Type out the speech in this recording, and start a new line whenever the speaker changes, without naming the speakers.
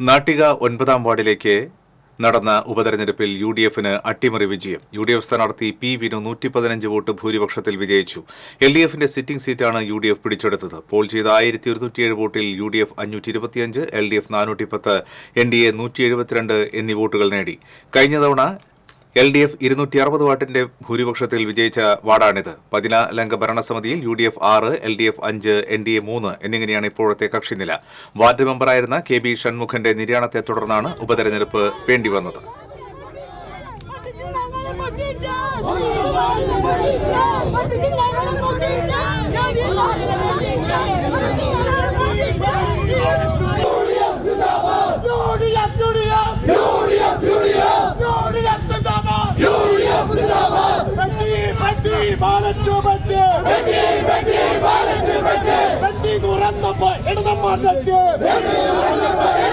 നാട്ടിക ഒൻപതാം വാർഡിലേക്ക് നടന്ന ഉപതെരഞ്ഞെടുപ്പിൽ യു ഡി എഫിന് അട്ടിമറി വിജയം. യു ഡി എഫ് സ്ഥാനാർത്ഥി പി വിനു നൂറ്റി പതിനഞ്ച് വോട്ട് ഭൂരിപക്ഷത്തിൽ വിജയിച്ചു. എൽ ഡി എഫിന്റെ സിറ്റിംഗ് സീറ്റാണ് യു ഡി എഫ് പിടിച്ചെടുത്തത്. പോൾ ചെയ്ത ആയിരത്തി ഒരുന്നൂറ്റിയേഴ് വോട്ടിൽ യു ഡി എഫ് അഞ്ഞൂറ്റി ഇരുപത്തിയഞ്ച് എൽ ഡി എഫ് നാനൂറ്റി പത്ത് എൻ ഡി എ നൂറ്റി എഴുപത്തിരണ്ട് എന്നീ വോട്ടുകൾ നേടി. കഴിഞ്ഞ തവണ എൽ ഡി എഫ് ഇരുന്നൂറ്റി അറുപത് വാട്ടിന്റെ ഭൂരിപക്ഷത്തിൽ വിജയിച്ച വാർഡാണിത്. പതിനാലംഗ ഭരണസമിതിയിൽ യു ഡി എഫ് ആറ് എൽ ഡി എഫ് അഞ്ച് എൻ ഡി എ മൂന്ന് എന്നിങ്ങനെയാണ് ഇപ്പോഴത്തെ കക്ഷിനില വാർഡ് മെമ്പറായിരുന്ന കെ ബി ഷൺമുഖന്റെ നിര്യാണത്തെ തുടർന്നാണ് ഉപതെരഞ്ഞെടുപ്പ് വേണ്ടിവന്നത്.
வெற்றி பாலச்சு பத்து வெற்றி வெற்றி பாலச்சு பத்து வெற்றி துறந்த இடதம் மாற்றத்து வெற்றி